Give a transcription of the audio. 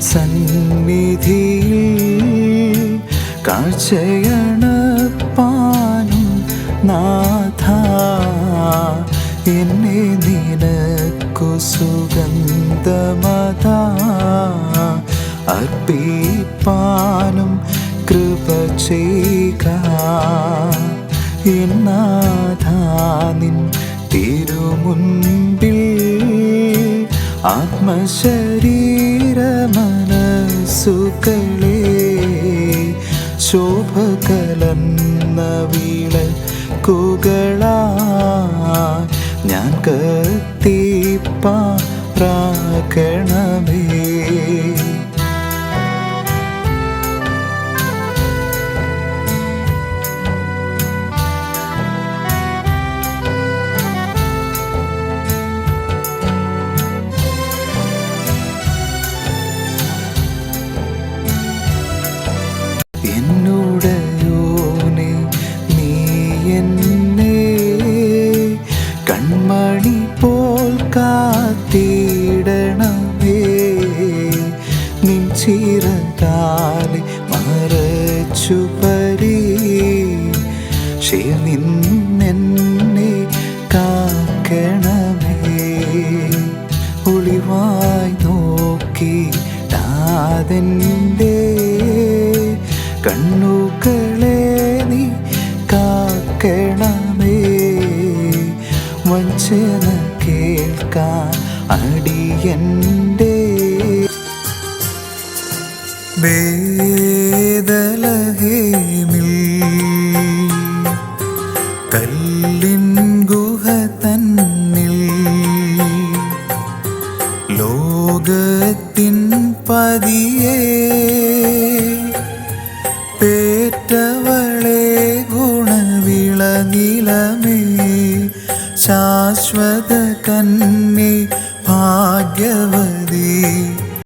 സന്നിധിയിൽ കാഴ്ചയണപ്പാനും നാഥ എന്നെ നിനക്കു സുഗന്ധമത. അർപ്പിപ്പാനും കൃപ ചെയ്യുക. എന്നാഥാനിൻ തിരുമുൻപിൽ ആത്മശരീര മനസ്സുകളെ ശോഭ വീള വിളക്കുകളാ ഞാൻ കത്തിപ്പാ എന്നോടയോനെ കാത്തിടണമേ നിൻ ചിരകാലി മറച്ചു പരി നിന്നെന്നെ കാക്കണമേ. ഒളിവായി നോക്കി നാഥന്റെ കണ്ണുകളെ നീ കാക്കണമേ. വഞ്ചന കേൾക്കാൻ അടിയന്റെ വേദലഹേമിൽ കല്ലിൻ ഗുഹ തന്നിൽ ലോകത്തിൻ പതിയേ പേറ്റവളെ ഗുണവിള നിലമേ ശാശ്വത കന്നി ഭാഗ്യവതി.